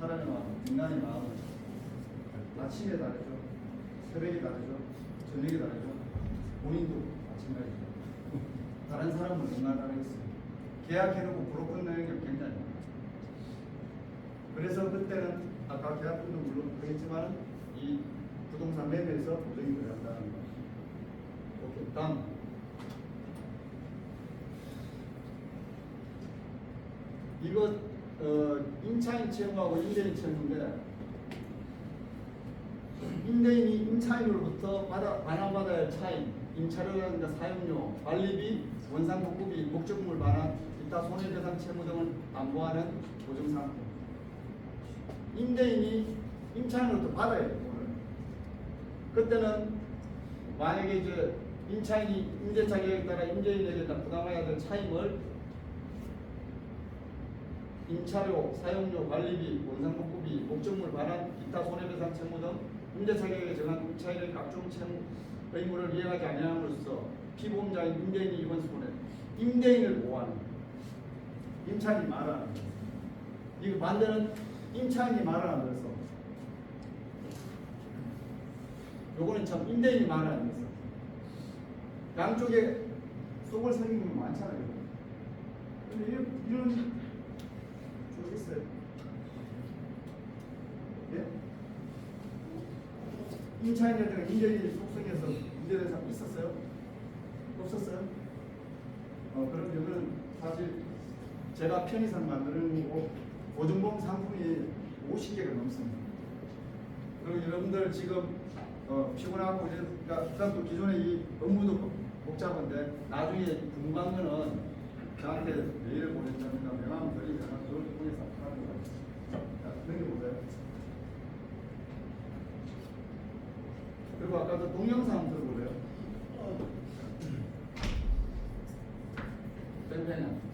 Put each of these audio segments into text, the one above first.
사람의 마음, 인간의 마음은 아침에 다르죠. 새벽에 다르죠. 저녁에 다르죠. 본인도 마찬가지죠. 다른 사람은 얼마나 다르겠어요. 계약해놓고 브로커 능력이 굉장히 많아요. 그래서 그때는 아까 계약금도 물론 그랬지만 이 부동산 매매에서 보증이 들어간다는 거. 오케이 다음. 이거 어, 임차인 채무하고 임대인 채무인데 임대인이 임차인으로부터 받아, 반환받아야 할 차임, 임차료라든가 사용료, 관리비, 원상복구비, 목적물 반환, 기타 손해배상 채무 등을 담보하는 보증상품. 임대인이 임차인으로부터 받아야. 돈을. 그때는 만약에 이제 임차인이 임대차 계획에 따라 임대인에게 부담해야 될 차임을 임차료, 사용료, 관리비, 원상복구비, 목적물 반환, 기타 손해배상 채무 등 임대차 계획에 정한 임차인의 각종 채무 의무를 이행하지 아니함으로써 피보험자인 임대인이 입은 손해, 임대인을 보호하는. 임차인이 말을 하는 거예요. 이거 반대는 임차인이 말을 하는 거였어. 요거는 참 임대인이 말을 하는 거였어. 양쪽에 속을 새기는 게 많잖아요. 근데 이런, 있어요. 예? 임차인들은 임대인이 속성에서 문제된 사람 있었어요? 없었어요? 어, 그럼 이거는 사실 제가 편의상 만드는 거고 보증보험 상품이 50개가 넘습니다. 그리고 여러분들 지금 어, 피곤하고 그러니까 기존에 이 업무도 복- 복잡한데 나중에 궁금한 거는 저한테 메일을 보냈다든가 명함 드리면 그걸 통해서 하는 거예요. 자, 넘겨보세요. 그리고 아까도 동영상 한번 들어볼래요? 뺑뺑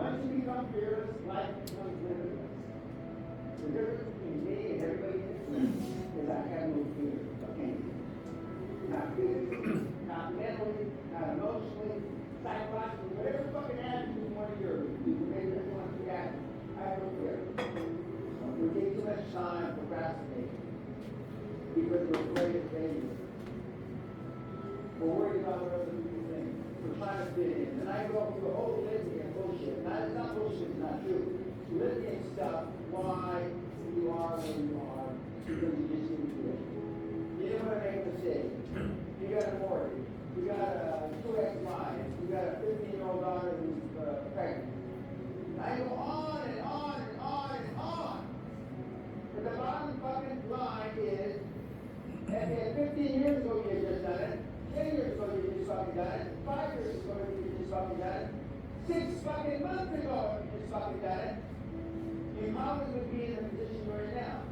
Once you become fearless, life becomes limitless. The difference between me and everybody is I have no fear of anything. Not physically, not mentally, not emotionally, psychologically, whatever fucking attitude you want to hear, you can make this one react. I have no fear. We take too much time procrastinating because we're afraid of failure. We're worried about what other people think. To fit in. And I go through a whole litany of bullshit. Not, it's not bullshit, not true. Litany of stuff, why you are where you are, because you just didn't do it. You didn't want to make a mistake. You got a mortgage. You got a two ex-wives. You got a fifteen-year-old daughter who's uh, pregnant. I go on and on and on. But the bottom fucking line is, and, and fifteen years ago you had just done it, ten years ago you just fucking five years ago you just fucking six fucking months ago you just fucking would be in the position you're in now.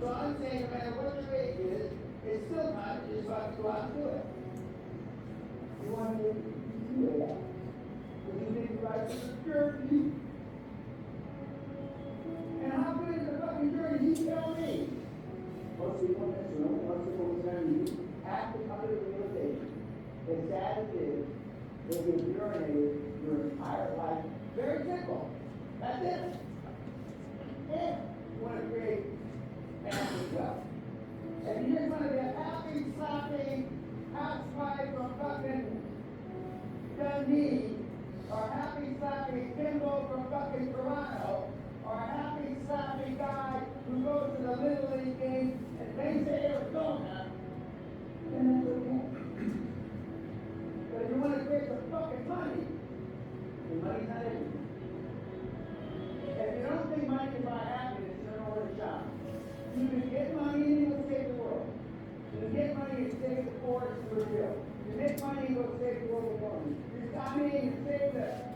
So I'm saying no matter what your age is, it's still time to just fucking go out and do it. You want to do that? The journey. And how good is the fucking journey? You tell me. In this room, most people listening to you, the as sad as it is, you've urinated your entire life. Very simple. That's it. If you want to create family wealth. If you just want to be a happy, slappy housewife from fucking Dundee, or happy, slappy Kimbo from fucking Toronto, You get money and save for it for. You make money and go save global warming. You stop me and you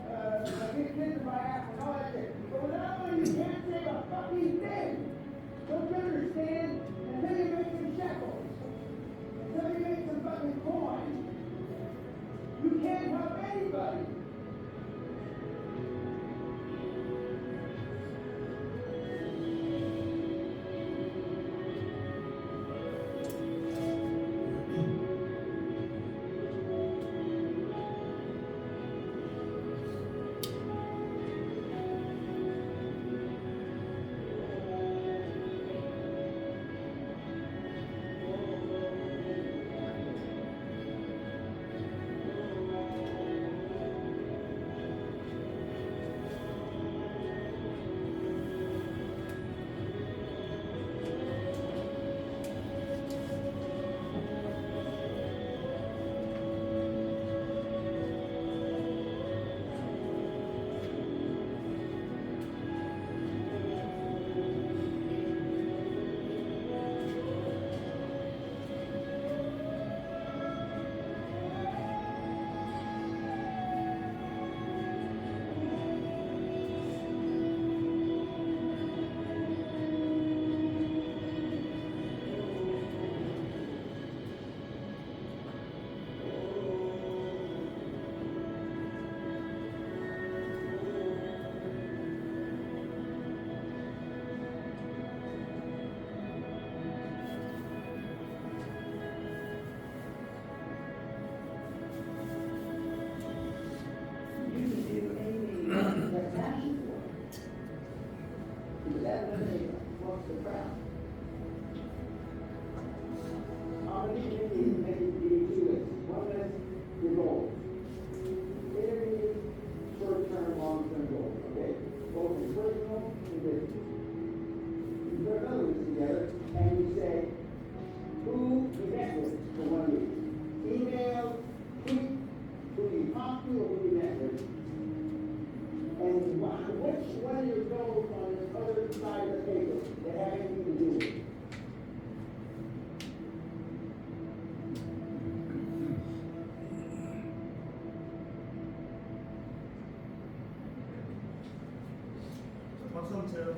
있어요.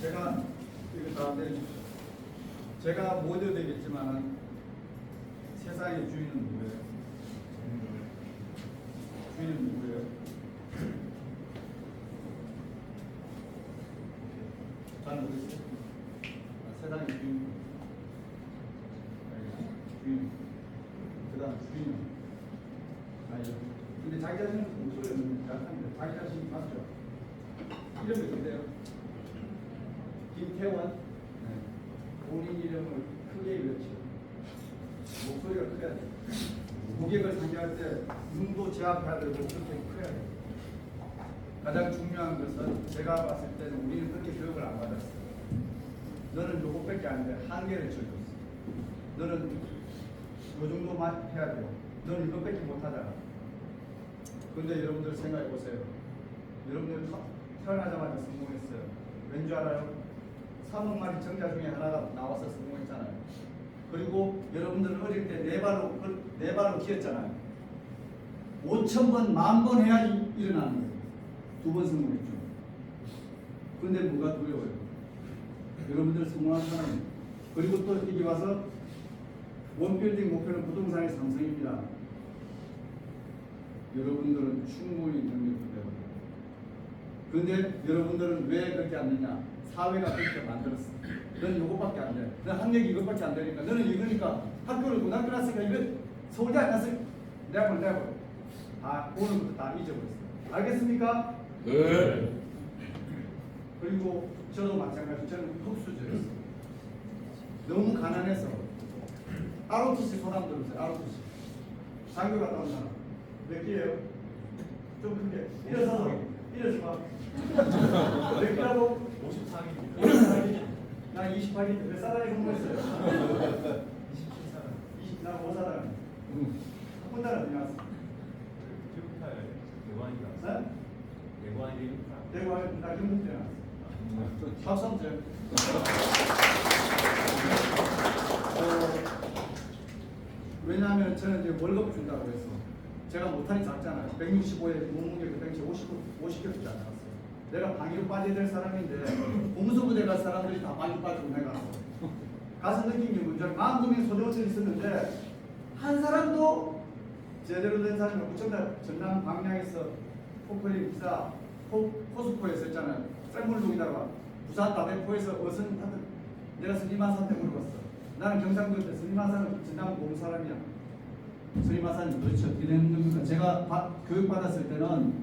제가 이거 다 내려주십시오. 제가 모두 되겠지만 세상의 주인은 누구예요? 주인은 누구예요? 잘 모르겠어요. 아, 세상의 주인. 주인. 그다음 주인. 아니요. 근데 자신은 목소리는 약합니다. 자기 자신 맞죠? 이름이 어때요? 김태원. 네. 본인 이름을 크게 외치고 목소리가 커야 돼. 고객을 상대할 때 눈도 제압해야 되고 그렇게 커야 돼. 가장 중요한 것은 제가 봤을 때는 우리는 그렇게 교육을 안 받았어. 너는 요것밖에 안 돼. 한계를 쳐줬어. 너는 요 정도만 해야 돼요. 너는 이것밖에 못 하잖아. 근데 여러분들 생각해 보세요. 여러분들 타- 태어나자마자 성공했어요. 왠 줄 알아요? 3억 마리 정자 중에 하나가 나와서 성공했잖아요. 그리고 여러분들 어릴 때 네 발로 네 발로 기었잖아요. 5천 번, 만 번 해야지 일어나는 거예요. 두 번 성공했죠. 근데 뭐가 두려워요? 여러분들 성공한 사람 그리고 또 여기 와서 원빌딩 목표는 부동산의 상승입니다. 여러분들은 충분히 능력이 되거든요. 근데 여러분들은 왜 그렇게 안 되냐? 사회가 그렇게 만들었어. 너는 이것밖에 안 돼. 너 학력이 이것밖에 안 되니까. 너는 이거니까 학교를 고등학교 갔으니까 이거 서울대 안 갔으니까 내가 볼. 다 오늘부터 다 잊어버렸어. 알겠습니까? 네. 그리고 저도 마찬가지. 저는 흑수저였어. 너무 가난해서 ROTC 소담 들으세요. ROTC. 장교 갔다 온 사람. 몇 개예요? 좀 크게. 일어서서. 일어서 봐. 몇 개라고? 53입니다. 54기. 나 28기 몇 살에 공부했어요? 20, 나 5사단. 한 달은 어디 갔어? 큐브탈 대관이 나왔어요. 네? 대관이. 대구 나 경북대 나왔어. 줘요. 어, 왜냐하면 저는 이제 월급 준다고 해서 제가 못하니 작잖아요. 165에 몸무게 그 당시 50, 50kg밖에 안 나왔어요. 내가 방위로 빠져야 될 사람인데 공수부대 갈 사람들이 다 방위 빠지고 내가. 가서 느낀 알아요? 마음고민 소대원들이 있었는데 한 사람도 제대로 된 사람이 없고 전날 전남 광양에서 포크림 기사 포, 포스코에서 했잖아요. 쌀물동에다가 부산 다대포에서 어선 내가 스님한사한테 물어봤어. 나는 경상도인데 스님한사는 전남 공 사람이야. 스님한사는 도대체 어떻게 되는 겁니까? 제가 바- 교육받았을 때는